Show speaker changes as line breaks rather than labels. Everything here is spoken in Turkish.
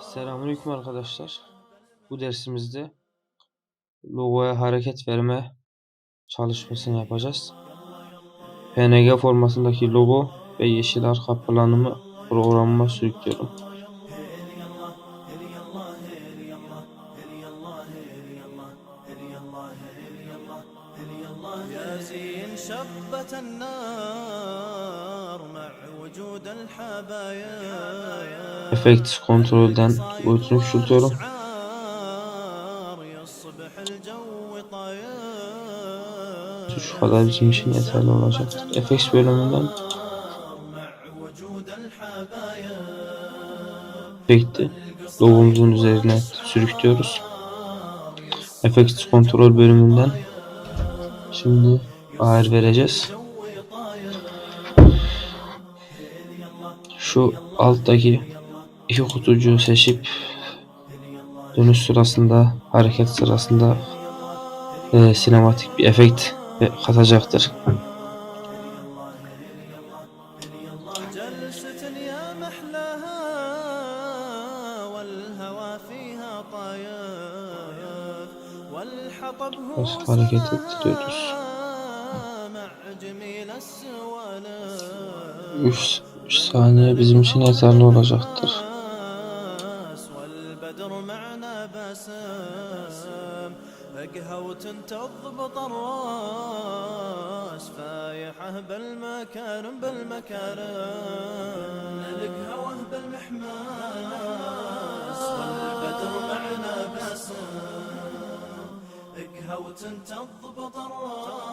Selamünaleyküm arkadaşlar. Bu dersimizde logoya hareket verme çalışmasını yapacağız. PNG formasındaki logo ve yeşil arka planımı programıma sürükliyorum.
يا زين شبة النار مع وجود الحبايا
Efekt kontrolden boyutunu küçültüyorum.
شعار يصبح الجو طاير
Şu kadar bizim için yeterli olacaktır. Efekt bölümünden
مع وجود الحبايا
efekti logomuzun üzerine sürüklüyoruz. Efekt kontrol bölümünden Şimdi ağır vereceğiz. Şu alttaki iki kutucuğu seçip dönüş sırasında, hareket sırasında e, sinematik bir efekt katacaktır.
والحطب هو
Biraz hareket ettiriyoruz.
مع جميل السوالف
3, 3 saniye bizim için yeterli olacaktır.
والبدر معنا باسم قهوة تضبط الراس فايحة بالمكارم بالمكارم القهوة بالمحماس والهوتن تضبط الراس.